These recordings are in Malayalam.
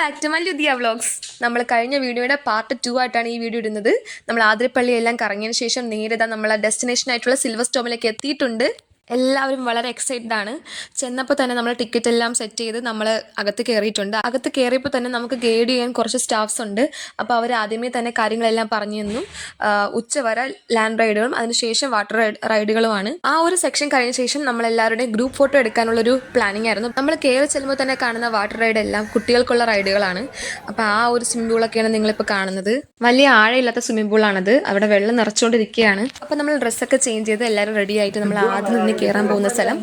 ബാക്ക് ടു നമ്മൾ കഴിഞ്ഞ വീഡിയോയുടെ പാർട്ട് ടു ആയിട്ടാണ് ഈ വീഡിയോ ഇടുന്നത്. നമ്മൾ ആതിരപ്പള്ളി എല്ലാം കറങ്ങിയതിന് ശേഷം നേരിടാൻ നമ്മൾ ഡെസ്റ്റിനേഷൻ ആയിട്ടുള്ള സിൽവർ സ്റ്റോമിലേക്ക് എത്തിയിട്ടുണ്ട്. എല്ലാവരും വളരെ എക്സൈറ്റഡ് ആണ്. ചെന്നപ്പോൾ തന്നെ നമ്മൾ ടിക്കറ്റ് എല്ലാം സെറ്റ് ചെയ്ത് നമ്മൾ അകത്ത് കയറിയിട്ടുണ്ട് അകത്ത് കയറിയപ്പോൾ തന്നെ നമുക്ക് ഗൈഡ് ചെയ്യാൻ കുറച്ച് സ്റ്റാഫ്സ് ഉണ്ട്. അപ്പോൾ അവർ ആദ്യമേ തന്നെ കാര്യങ്ങളെല്ലാം പറഞ്ഞു തന്നു. ഉച്ച വരെ ലാൻഡ് റൈഡുകളും അതിനുശേഷം വാട്ടർ റൈഡുകളുമാണ് ആ ഒരു സെക്ഷൻ കഴിഞ്ഞ ശേഷം നമ്മൾ എല്ലാവരുടെയും ഗ്രൂപ്പ് ഫോട്ടോ എടുക്കാനുള്ളൊരു പ്ലാനിങ് ആയിരുന്നു. നമ്മൾ കയറി ചെല്ലുമ്പോൾ തന്നെ കാണുന്ന വാട്ടർ റൈഡ് എല്ലാം കുട്ടികൾക്കുള്ള റൈഡുകളാണ് അപ്പോൾ ആ ഒരു സ്വിമ്മിംഗ് പൂളൊക്കെയാണ് നിങ്ങളിപ്പോൾ കാണുന്നത്. വലിയ ആഴയില്ലാത്ത സ്വിമ്മിംഗ് പൂളാണത് അവിടെ വെള്ളം നിറച്ചുകൊണ്ടിരിക്കുകയാണ്. അപ്പോൾ നമ്മൾ ഡ്രസ്സൊക്കെ ചേഞ്ച് ചെയ്ത് എല്ലാവരും റെഡി ആയിട്ട് നമ്മൾ ആദ്യം കയറാൻ പോകുന്ന സ്ഥലം.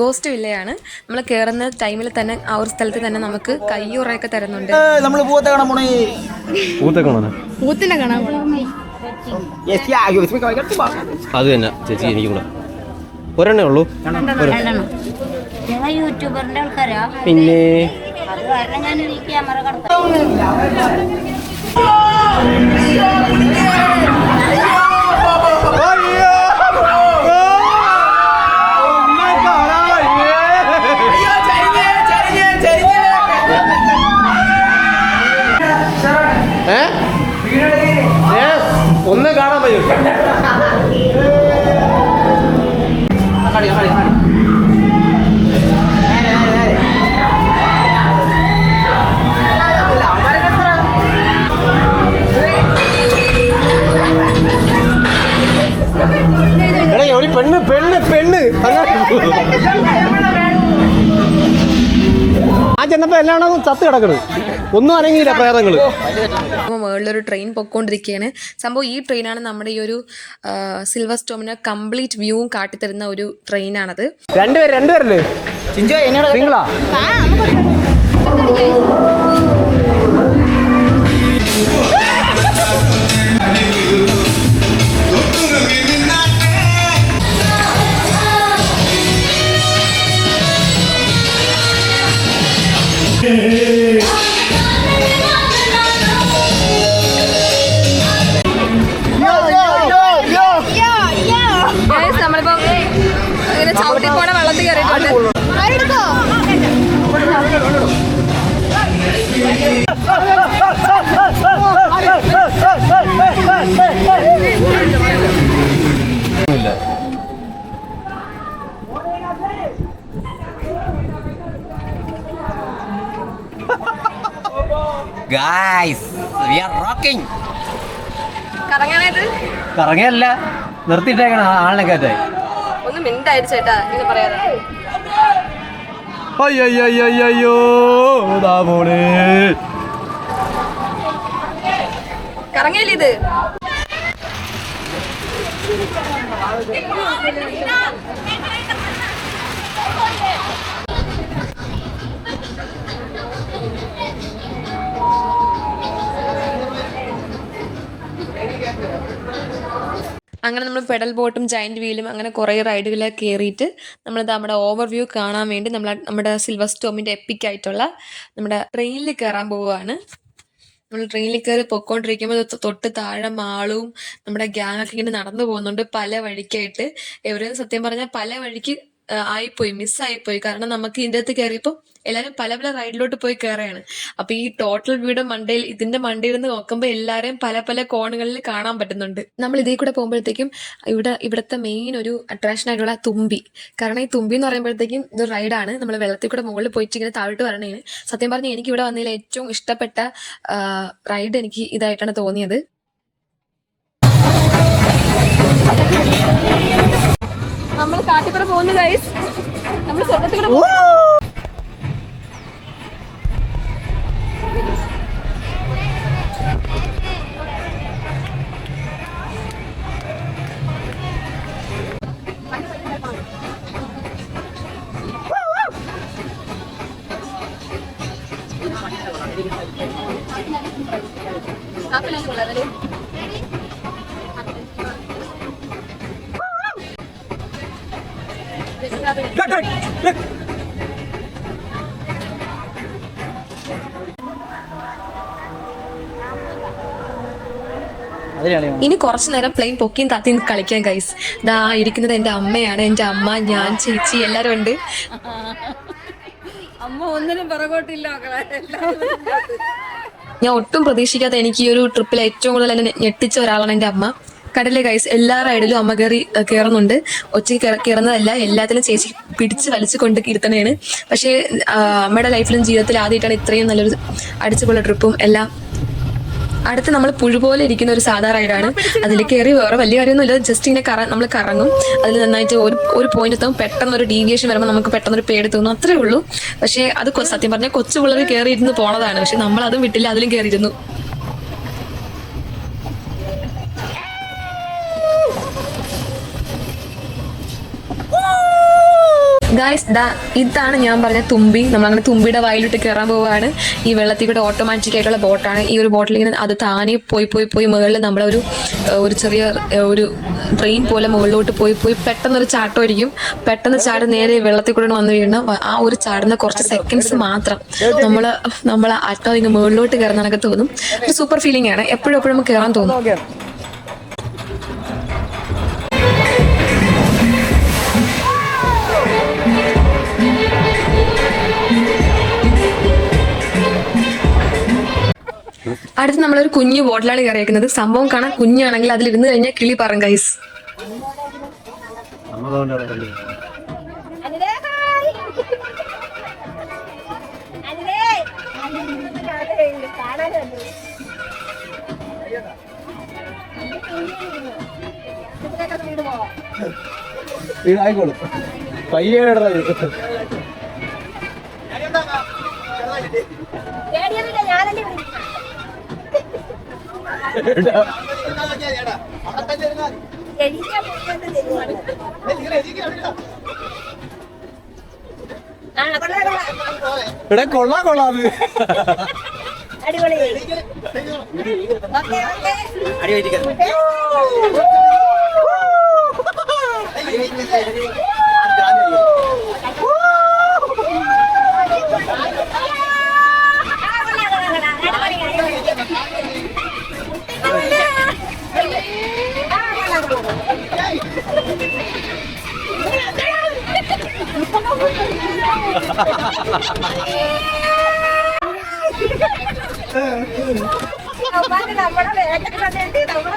ഗോസ്റ്റ് വില്ലയാണ്. നമ്മൾ കയറുന്ന ടൈമിൽ തന്നെ ആ ഒരു സ്ഥലത്ത് തന്നെ നമുക്ക് കയ്യുറയൊക്കെ തരുന്നുണ്ട്. നമ്മൾ പൂത്ത കാണാൻ പോണേ. പൂത്ത കാണാനാ? പൂത്തിനെ കാണാൻ അത് തന്നെ ചേച്ചി എനിക്ക് കൂടെ ഒരെണ്ണേ. ഉള്ളൂ പിന്നെ? അത് കാരണം ഞാൻ ഈ ക്യാമറ കടത്താം. ആ ചെന്നപ്പോ എല്ലാം ചത്ത് കിടക്കുന്നത് ഒന്നും അനങ്ങിയില്ല പ്രേതങ്ങൾ. വേൾഡിലൊരു ട്രെയിൻ പൊയ്ക്കൊണ്ടിരിക്കുകയാണ് സംഭവം ഈ ട്രെയിനാണ് നമ്മുടെ ഈ ഒരു സിൽവർ സ്റ്റോമിന് കംപ്ലീറ്റ് വ്യൂവും കാട്ടിത്തരുന്ന ഒരു ട്രെയിനാണത് രണ്ടുപേര് രണ്ടുപേരല്ലേ? നിങ്ങളാ ചവിട്ടി പോണ വെള്ളത്തിൽ കയറിയിട്ടുണ്ട്. ഗായ്സ് വി ആർ റോക്കിംഗ് കറങ്ങാനായിട്ട്? കറങ്ങല്ല നിർത്തിയിട്ടേക്കണം ആളിനെ കയറ്റായി ഒന്ന് മിണ്ടായിട്ട് ചേട്ടാ ഇങ്ങനെ പറയാതെ അയ്യോ ദാ പോണേ ഇത്. അങ്ങനെ നമ്മൾ പെഡൽ ബോട്ടും ജയന്റ് വീലും അങ്ങനെ കുറേ റൈഡുകളെ കയറിയിട്ട് നമ്മൾ നമ്മുടെ ഓവർ വ്യൂ കാണാൻ വേണ്ടി നമ്മൾ നമ്മുടെ സിൽവർ സ്റ്റോമിന്റെ എപ്പിക് ആയിട്ടുള്ള നമ്മുടെ ട്രെയിനിൽ കയറാൻ പോവുകയാണ് നമ്മൾ ട്രെയിനിൽ കയറി പൊക്കോണ്ടിരിക്കുമ്പോൾ തൊട്ട് താഴെ മാളും നമ്മുടെ ഗ്യാങ് ഒക്കെ ഇങ്ങനെ നടന്നു പോകുന്നുണ്ട് പല വഴിക്കായിട്ട്. എവരും സത്യം പറഞ്ഞാൽ പല വഴിക്ക് ആയിപ്പോയി മിസ്സായിപ്പോയി കാരണം നമുക്ക് ഇതിന്റെ അകത്ത് കയറിയപ്പോൾ എല്ലാവരും പല പല റൈഡിലോട്ട് പോയി കയറുകയാണ് അപ്പൊ ഈ ടോട്ടൽ വീട് മണ്ടയിൽ ഇതിന്റെ മണ്ടയിൽ നിന്ന് നോക്കുമ്പോൾ എല്ലാവരെയും പല പല കോണുകളിൽ കാണാൻ പറ്റുന്നുണ്ട്. നമ്മൾ ഇതേ കൂടെ പോകുമ്പോഴത്തേക്കും ഇവിടെ ഇവിടുത്തെ മെയിൻ ഒരു അട്രാക്ഷൻ ആയിട്ടുള്ള തുമ്പി. കാരണം ഈ തുമ്പി എന്ന് പറയുമ്പോഴത്തേക്കും ഇത് റൈഡാണ് നമ്മൾ വെള്ളത്തിൽ കൂടെ മുകളിൽ പോയിട്ട് ഇങ്ങനെ താഴോട്ട് വരണേന് സത്യം പറഞ്ഞാൽ എനിക്ക് ഇവിടെ വന്നതിൽ ഏറ്റവും ഇഷ്ടപ്പെട്ട റൈഡ് എനിക്ക് ഇതായിട്ടാണ് തോന്നിയത്. നമ്മൾ കാട്ടിപ്പുറം പോകുന്നു ഗൈസ് നമ്മൾ സ്വർഗത്തിൽ ഇനി കുറച്ചു നേരം പ്ലെയിൻ പൊക്കിയും താത്തിയും കളിക്കാൻ ഗൈസ് ദാ ഇരിക്കുന്നത് എന്റെ അമ്മയാണ്. എന്റെ അമ്മ ഞാൻ ചേച്ചി എല്ലാരും ഉണ്ട്. അമ്മ ഒന്നിനും പിറകോട്ടില്ല ഞാൻ ഒട്ടും പ്രതീക്ഷിക്കാത്ത എനിക്ക് ഈ ഒരു ട്രിപ്പിൽ ഏറ്റവും കൂടുതൽ എന്നെ ഞെട്ടിച്ച ഒരാളാണ് എന്റെ അമ്മ. കടലിലെ ഗൈസ് എല്ലാ റൈഡിലും അമ്മ കയറി കയറുന്നുണ്ട് കയറ- കയറുന്നതല്ല എല്ലാത്തിലും ചേച്ചി പിടിച്ച് വലിച്ചു കൊണ്ട് ഇരുത്തണേണ് പക്ഷേ അമ്മയുടെ ലൈഫിലും ജീവിതത്തിൽ ആദ്യമായിട്ടാണ് ഇത്രയും നല്ലൊരു അടിച്ചുപൊളി ട്രിപ്പും എല്ലാം. അടുത്ത് നമ്മൾ പുഴു പോലെ ഇരിക്കുന്ന ഒരു സാധാ റൈഡാണ് അതിൽ കയറി വേറെ വലിയ കാര്യമൊന്നുമില്ല. ജസ്റ്റ് ഇങ്ങനെ കറ നമ്മൾ കറങ്ങും. അതിൽ നന്നായിട്ട് ഒരു ഒരു പോയിന്റ് എത്തും. പെട്ടെന്ന് ഒരു ഡീവിയേഷൻ വരുമ്പോൾ നമുക്ക് പെട്ടെന്ന് ഒരു പേടി തോന്നും. അത്രേ ഉള്ളൂ. പക്ഷേ അത് സത്യം പറഞ്ഞാൽ കൊച്ചു പിള്ളേർ കയറി ഇരുന്ന് പോണതാണ്. പക്ഷെ നമ്മൾ അതും വിട്ടില്ല അതിലും കയറിയിരുന്നു ഗായ്സ് ഇതാണ് ഞാൻ പറഞ്ഞ തുമ്പി. നമ്മളങ്ങനെ തുമ്പിയുടെ വായിലിട്ട് കയറാൻ പോവുകയാണ് ഈ വെള്ളത്തിൽ കൂടെ ഓട്ടോമാറ്റിക് ആയിട്ടുള്ള ബോട്ടാണ് ഈ ഒരു ബോട്ടിൽ ഇങ്ങനെ അത് താനേ പോയി പോയി പോയി മുകളിൽ നമ്മളെ ഒരു ഒരു ചെറിയ ഒരു ട്രെയിൻ പോലെ മുകളിലോട്ട് പോയി പോയി പെട്ടെന്നൊരു ചാട്ടമായിരിക്കും. പെട്ടെന്ന് ചാടി നേരെ വെള്ളത്തിൽ കൂടെ വന്നു വീഴുന്ന ആ ഒരു ചാടുന്ന കുറച്ച് സെക്കൻഡ്സ് മാത്രം നമ്മൾ നമ്മൾ അറ്റോ ഇങ്ങനെ മുകളിലോട്ട് കയറുന്നതൊക്കെ തോന്നും. ഒരു സൂപ്പർ ഫീലിംഗ് ആണ്. എപ്പോഴും എപ്പോഴും കയറാൻ തോന്നും. അടുത്ത് നമ്മളൊരു കുഞ്ഞു ബോട്ടിലാണ് കയറിയേക്കുന്നത്. സംഭവം കാണാൻ കുഞ്ഞാണെങ്കിൽ അതിലിരുന്ന് കഴിഞ്ഞാൽ കിളി പറയും ഗൈസ് ആയിക്കോളും. പയ്യെ ഇവിടെ കൊള്ളാ കൊള്ളാത് അടിപൊളി. നമ്മുടെ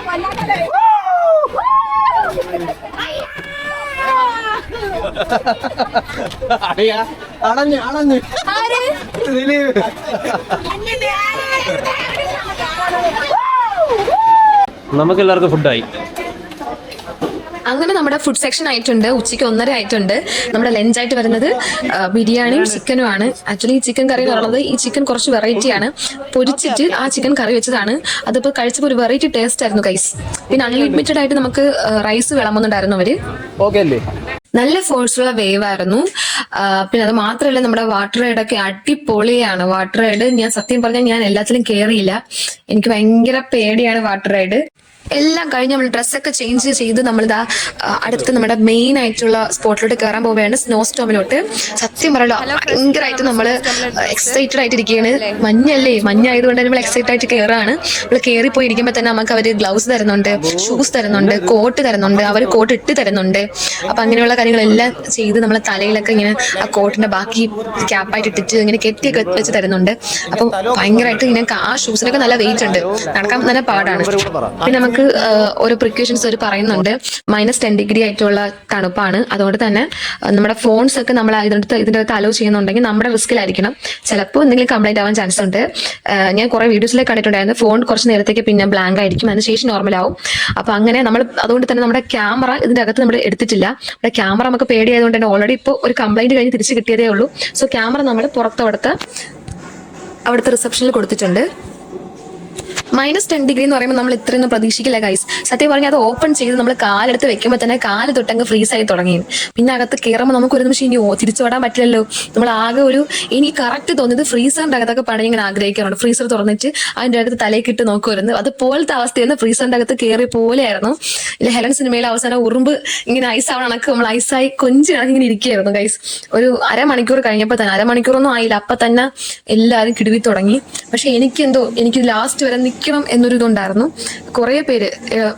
കൊല്ലാത്തത് അണഞ്ഞ് അണഞ്ഞ് ദിലീപ്. നമുക്ക് എല്ലാവർക്കും ഫുഡായി അങ്ങനെ നമ്മുടെ ഫുഡ് സെക്ഷൻ ആയിട്ടുണ്ട്. ഉച്ചയ്ക്ക് ഒന്നര ആയിട്ടുണ്ട്. നമ്മുടെ ലഞ്ച് ആയിട്ട് വരുന്നത് ബിരിയാണിയും ചിക്കനും ആണ്. ആക്ച്വലി ഈ ചിക്കൻ കറി എന്ന് പറയുന്നത് ഈ ചിക്കൻ കുറച്ച് വെറൈറ്റി ആണ്. പൊരിച്ചിട്ട് ആ ചിക്കൻ കറി വെച്ചതാണ്. അതിപ്പോൾ കഴിച്ചപ്പോൾ ഒരു വെറൈറ്റി ടേസ്റ്റ് ആയിരുന്നു കൈസ് പിന്നെ അൺലിമിറ്റഡ് ആയിട്ട് നമുക്ക് റൈസ് വിളമ്പുന്നുണ്ടായിരുന്നു അവർ. നല്ല ഫോഴ്സുള്ള വേവ് ആയിരുന്നു. പിന്നെ അത് മാത്രമല്ല നമ്മുടെ വാട്ടർ റൈഡൊക്കെ അടിപൊളിയാണ്. വാട്ടർ റൈഡ് ഞാൻ സത്യം പറഞ്ഞാൽ ഞാൻ എല്ലാത്തിലും കേറിയില്ല. എനിക്ക് ഭയങ്കര പേടിയാണ് വാട്ടർ റൈഡ് എല്ലാം കഴിഞ്ഞ് നമ്മൾ ഡ്രസ്സൊക്കെ ചേഞ്ച് ചെയ്ത് നമ്മളിതാ അടുത്ത് നമ്മുടെ മെയിൻ ആയിട്ടുള്ള സ്പോട്ടിലോട്ട് കയറാൻ പോവുകയാണ് സ്നോ സ്റ്റോമിലോട്ട് സത്യം പറയല്ലോ ഭയങ്കരമായിട്ട് നമ്മൾ എക്സൈറ്റഡ് ആയിട്ടിരിക്കുകയാണ് മഞ്ഞല്ലേ മഞ്ഞായതുകൊണ്ട് നമ്മൾ എക്സൈറ്റഡ് ആയിട്ട് കയറാണ് നമ്മൾ കയറി പോയി ഇരിക്കുമ്പോൾ തന്നെ നമുക്ക് അവർ ഗ്ലൗസ് തരുന്നുണ്ട് ഷൂസ് തരുന്നുണ്ട് കോട്ട് തരുന്നുണ്ട് അവർ കോട്ട് ഇട്ട് തരുന്നുണ്ട്. അപ്പം അങ്ങനെയുള്ള കാര്യങ്ങളെല്ലാം ചെയ്ത് നമ്മൾ തലയിലൊക്കെ ഇങ്ങനെ ആ കോട്ടിന്റെ ബാക്കി ക്യാപ്പായിട്ട് ഇട്ടിട്ട് ഇങ്ങനെ കെട്ടിയൊക്കെ വെച്ച് തരുന്നുണ്ട്. അപ്പം ഭയങ്കരമായിട്ട് ഇങ്ങനെ ആ ഷൂസിനൊക്കെ നല്ല വെയിറ്റ് ഉണ്ട്. നടക്കാൻ നല്ല പാടാണ്. പിന്നെ നമുക്ക് ആ, ഓരോ പ്രിക്കോഷൻസ് അവർ പറയുന്നുണ്ട്. മൈനസ് ടെൻ ഡിഗ്രി ആയിട്ടുള്ള തണുപ്പാണ്. അതുകൊണ്ട് തന്നെ നമ്മുടെ ഫോൺസ് ഒക്കെ നമ്മൾ ഇതിനകത്ത് ഇതിന്റെ അകത്ത് അലോ ചെയ്യുന്നുണ്ടെങ്കിൽ നമ്മുടെ റിസ്കിലായിരിക്കണം ചിലപ്പോൾ എന്തെങ്കിലും കംപ്ലൈന്റ് ആവാൻ ചാൻസ് ഉണ്ട്. ഞാൻ കുറെ വീഡിയോസിലേക്ക് കണ്ടിട്ടുണ്ടായിരുന്നു. ഫോൺ കുറച്ച് നേരത്തേക്ക് പിന്നെ ബ്ലാങ്ക് ആയിരിക്കും. നോർമൽ ആവും. അപ്പൊ അങ്ങനെ നമ്മൾ അതുകൊണ്ട് തന്നെ നമ്മുടെ ക്യാമറ ഇതിന്റെ അകത്ത് നമ്മൾ എടുത്തിട്ടില്ല. നമ്മുടെ ക്യാമറ നമുക്ക് പേടിയായതുകൊണ്ട് തന്നെ ഓൾറെഡി ഇപ്പോൾ ഒരു കംപ്ലൈന്റ് കഴിഞ്ഞ് തിരിച്ച് കിട്ടിയതേ ഉള്ളൂ. സോ ക്യാമറ നമ്മൾ പുറത്തവിടുത്തെ അവിടുത്തെ റിസപ്ഷനിൽ കൊടുത്തിട്ടുണ്ട്. മൈനസ് ടെൻ ഡിഗ്രി എന്ന് പറയുമ്പോൾ നമ്മൾ ഇത്രയൊന്നും പ്രതീക്ഷിക്കില്ല ഗൈസ് സത്യം പറഞ്ഞാൽ അത് ഓപ്പൺ ചെയ്ത് നമ്മൾ കാലെടുത്ത് വെക്കുമ്പോൾ തന്നെ കാൽ തൊട്ടങ്ങ് ഫ്രീസ് ആയി തുടങ്ങി. പിന്നെ അകത്ത് കയറുമ്പോൾ നമുക്ക് ഒരു നിമിഷം ഇനി തിരിച്ചു തിരിച്ചോടാൻ പറ്റില്ലല്ലോ. നമ്മൾ ആകെ ഒരു ഇനി കറക്റ്റ് തോന്നിയത് ഫ്രീസറിന്റെ അകത്തൊക്കെ പണി ഇങ്ങനെ ആഗ്രഹിക്കാറുണ്ട്. ഫ്രീസർ തുറന്നിട്ട് അതിന്റെ അടുത്ത് തലയ്ക്ക് ഇട്ട് നോക്കുമായിരുന്നു അതുപോലത്തെ അവസ്ഥയായിരുന്നു ഫ്രീസറിന്റെ അകത്ത് കയറിയ പോലെയായിരുന്നു. ഹെലൻ സിനിമയിൽ അവസാനം ഉറുമ്പ് ഇങ്ങനെ ഐസ് ആവണ കണക്ക് നമ്മൾ ഐസായി കൊഞ്ച് കണക്ക് ഇങ്ങനെ ഇരിക്കുകയായിരുന്നു ഗൈസ് ഒരു അരമണിക്കൂർ കഴിഞ്ഞപ്പോൾ തന്നെ അരമണിക്കൂറൊന്നും ആയില്ല. അപ്പൊ തന്നെ എല്ലാവരും കിടുവി തുടങ്ങി. പക്ഷെ എനിക്ക് എന്തോ എനിക്ക് ലാസ്റ്റ് വരെ നിൽക്കാൻ എന്നൊരിതുണ്ടായിരുന്നു. കുറേ പേര്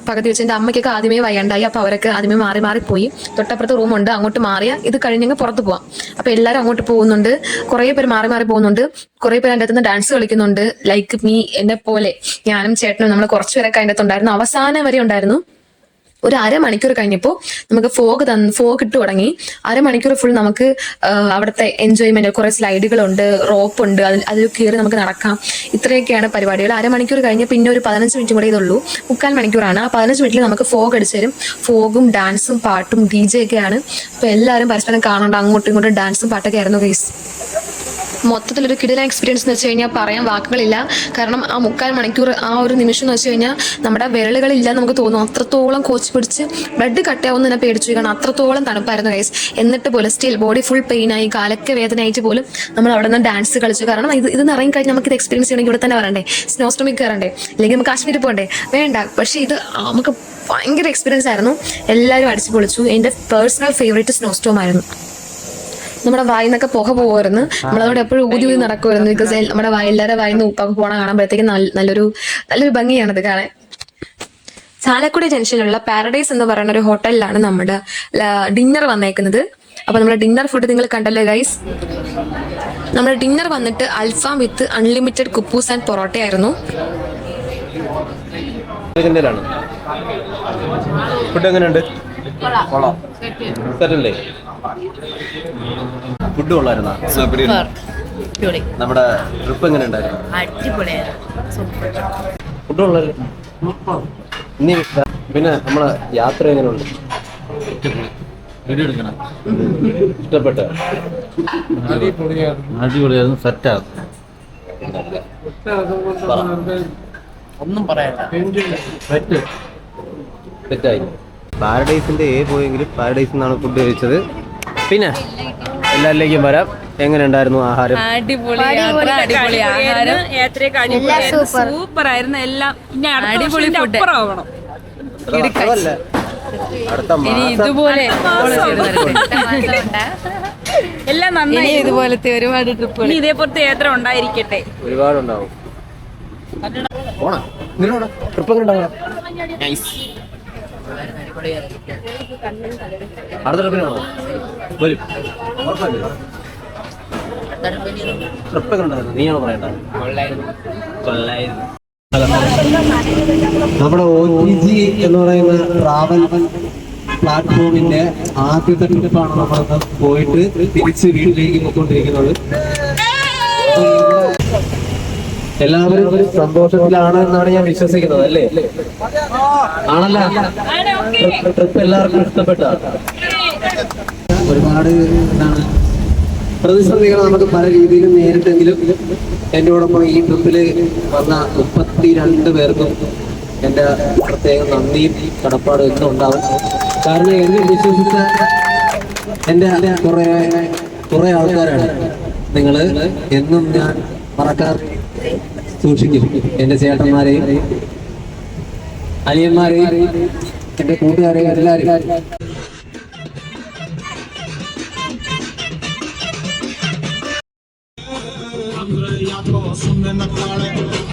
പകുതി വെച്ച് എന്റെ അമ്മയ്ക്കൊക്കെ ആദ്യമേ വയ്യാണ്ടായി. അപ്പോൾ അവരൊക്കെ ആദ്യമേ മാറി മാറി പോയി. തൊട്ടപ്പുറത്ത് റൂമുണ്ട് അങ്ങോട്ട് മാറിയ ഇത് കഴിഞ്ഞങ്ങ് പുറത്ത് പോവാം. അപ്പോൾ എല്ലാവരും അങ്ങോട്ട് പോകുന്നുണ്ട്. കുറേ പേര് മാറി മാറി പോകുന്നുണ്ട്. കുറേ പേര് അതിന്റെ അകത്തുനിന്ന് ഡാൻസ് കളിക്കുന്നുണ്ട്. ലൈക്ക് മീ എന്നെ പോലെ ഞാനും ചേട്ടനും നമ്മൾ കുറച്ച് പേരൊക്കെ അതിന്റെ അകത്തുണ്ടായിരുന്നു അവസാനം വരെ ഉണ്ടായിരുന്നു. ഒരു അരമണിക്കൂർ കഴിഞ്ഞപ്പോൾ നമുക്ക് ഫോഗ് തന്ന് ഫോഗ് ഇട്ട് തുടങ്ങി. അരമണിക്കൂർ ഫുൾ നമുക്ക് അവിടുത്തെ എൻജോയ്മെന്റ് കുറെ സ്ലൈഡുകളുണ്ട് റോപ്പ് ഉണ്ട് അതിൽ അതിൽ കയറി നമുക്ക് നടക്കാം. ഇത്രയൊക്കെയാണ് പരിപാടികൾ. അരമണിക്കൂർ കഴിഞ്ഞ് പിന്നെ ഒരു പതിനഞ്ച് മിനിറ്റ് കൂടെ ഇതുള്ളൂ. മുക്കാൽ മണിക്കൂറാണ്. ആ പതിനഞ്ച് മിനിറ്റിൽ നമുക്ക് ഫോഗ് അടിച്ചു തരും. ഫോഗും ഡാൻസും പാട്ടും ഡി ജെ ഒക്കെയാണ്. അപ്പോൾ എല്ലാവരും പരസ്പരം കാണുന്നുണ്ട് അങ്ങോട്ടും ഇങ്ങോട്ടും ഡാൻസും പാട്ടൊക്കെ ആയിരുന്നു ഗൈസ് മൊത്തത്തിലൊരു കിടിലൻ എക്സ്പീരിയൻസ് എന്ന് വെച്ച് കഴിഞ്ഞാൽ പറയാൻ വാക്കുകളില്ല. കാരണം ആ മുക്കാൽ മണിക്കൂർ ആ ഒരു നിമിഷം എന്ന് വെച്ച് കഴിഞ്ഞാൽ നമ്മുടെ വിരലുകളില്ല നമുക്ക് തോന്നും. അത്രത്തോളം കോച്ച് പിടിച്ച് ബ്ലഡ് കട്ടാവുന്ന തന്നെ പേടിച്ചു. കാരണം അത്രത്തോളം തണുപ്പായിരുന്നു ഗൈസ് എന്നിട്ട് പോലും സ്റ്റിൽ ബോഡി ഫുൾ പെയിൻ ആയി കാലൊക്കെ വേദന ആയിട്ട് പോലും നമ്മൾ അവിടെ നിന്ന് ഡാൻസ് കളിച്ചു. കാരണം ഇത് ഇത് ഇറങ്ങി കഴിഞ്ഞ് നമുക്ക് ഇത് എക്സ്പീരിയൻസ് ചെയ്യണമെങ്കിൽ ഇവിടെ തന്നെ വരണ്ടേ. സ്നോസ്റ്റോമിക് കയറണ്ടേ അല്ലെങ്കിൽ നമുക്ക് കാശ്മീരിൽ പോകണ്ടേ. വേണ്ട. പക്ഷേ ഇത് നമുക്ക് ഭയങ്കര എക്സ്പീരിയൻസ് ആയിരുന്നു. എല്ലാവരും അടിച്ചു പൊളിച്ചു എന്റെ പേഴ്സണൽ ഫേവറേറ്റ് സ്നോസ്റ്റോം ആയിരുന്നു. നമ്മുടെ വായിൽ നിന്നൊക്കെ പുക പോകുമായിരുന്നു നമ്മളവിടെ എപ്പോഴും ഊതി ഊതി നടക്കുമായിരുന്നു ബിക്കോസ് നമ്മുടെ വയലിലെ വായിൽ നിന്ന് ഉപ്പൊക്കെ പോണ കാണുമ്പോഴത്തേക്കും നല്ല നല്ലൊരു നല്ലൊരു ഭംഗിയാണത് കാണാൻ. ചാലക്കുടി ജംഗ്ഷനിലുള്ള പാരഡൈസ് എന്ന് പറയുന്ന ഒരു ഹോട്ടലിലാണ് നമ്മുടെ ഡിന്നർ വന്നേക്കുന്നത്. അപ്പൊ നമ്മുടെ ഡിന്നർ ഫുഡ് നിങ്ങൾ കണ്ടല്ലോ ഗൈസ് നമ്മുടെ ഡിന്നർ വന്നിട്ട് അൽഫാം വിത്ത് അൺലിമിറ്റഡ് കുപ്പൂസ് ആൻഡ് പൊറോട്ട ആയിരുന്നു ഫുഡ് എങ്ങനെയുണ്ട്? കൊള്ളാം. സെറ്റല്ലേ ഫുഡ് കൊള്ളായിരുന്ന നമ്മുടെ ട്രിപ്പ് എങ്ങനെ ഉണ്ടായിരുന്നു? ഫുഡ് കൊള്ളായിരുന്നു പിന്നെ നമ്മളെ യാത്ര എങ്ങനെയുണ്ട്? ഇഷ്ടപ്പെട്ട? അടിപൊളിയായിരുന്നു. സെറ്റാണ് തെറ്റായി പാരഡൈസിന്റെ എ പോയെങ്കിലും പാരഡൈസിൽ നിന്നാണ് ഫുഡ് കഴിച്ചത്. പിന്നെ എല്ലാവരിലേക്കും വരാം. എങ്ങനെ ഉണ്ടായിരുന്നു ആഹാരം? അടിപൊളി യാത്ര അടിപൊളി ആഹാരം. യാത്രയൊക്കെ അടിപൊളിയായിരുന്നു സൂപ്പർ. ആയിരുന്നു എല്ലാം. ഇനി അടിപൊളി ഫുഡ് ഇനി ഇതുപോലെ എല്ലാം നന്നായി. ഇതുപോലത്തെ ഒരുപാട് ട്രിപ്പ് ഇതേപോലത്തെ യാത്ര ഉണ്ടായിരിക്കട്ടെ. ഒരുപാടുണ്ടാവും. ട്രിപ്പ് എങ്ങനെ ഉണ്ടാവും നമ്മുടെ ഒ ടി ജി എന്ന് പറയുന്ന ട്രാവൽ പ്ലാറ്റ്ഫോമിന്റെ ആദ്യത്തെ ട്രിപ്പാണ് നമ്മൾ പോയിട്ട് തിരിച്ച് വീട്ടിലേക്ക് പോയിക്കൊണ്ടിരിക്കുന്നത് എല്ലാവരും സന്തോഷത്തിലാണ് എന്നാണ് ഞാൻ വിശ്വസിക്കുന്നത് അല്ലേ? ആണല്ല? ട്രിപ്പ് എല്ലാവർക്കും ഇഷ്ടപ്പെട്ട? ഒരുപാട് എന്താണ് പ്രതിസന്ധികൾ നമുക്ക് പല രീതിയിലും നേരിട്ടെങ്കിലും എന്നോടൊപ്പം ഈ ട്രിപ്പിൽ വന്ന മുപ്പത്തി രണ്ട് പേർക്കും എന്റെ പ്രത്യേക നന്ദിയും കടപ്പാടും ഒക്കെ ഉണ്ടാവും. കാരണം എന്നെ വിശ്വസിച്ച എന്റെ കുറേ കുറേ ആൾക്കാരാണ്. നിങ്ങൾ എന്നും ഞാൻ മറക്കാർ സൂക്ഷിക്കും. എന്റെ ചേട്ടന്മാരെയും അനിയന്മാരെയും എന്റെ കൂട്ടുകാരെയും എല്ലാവരും സുന്ദര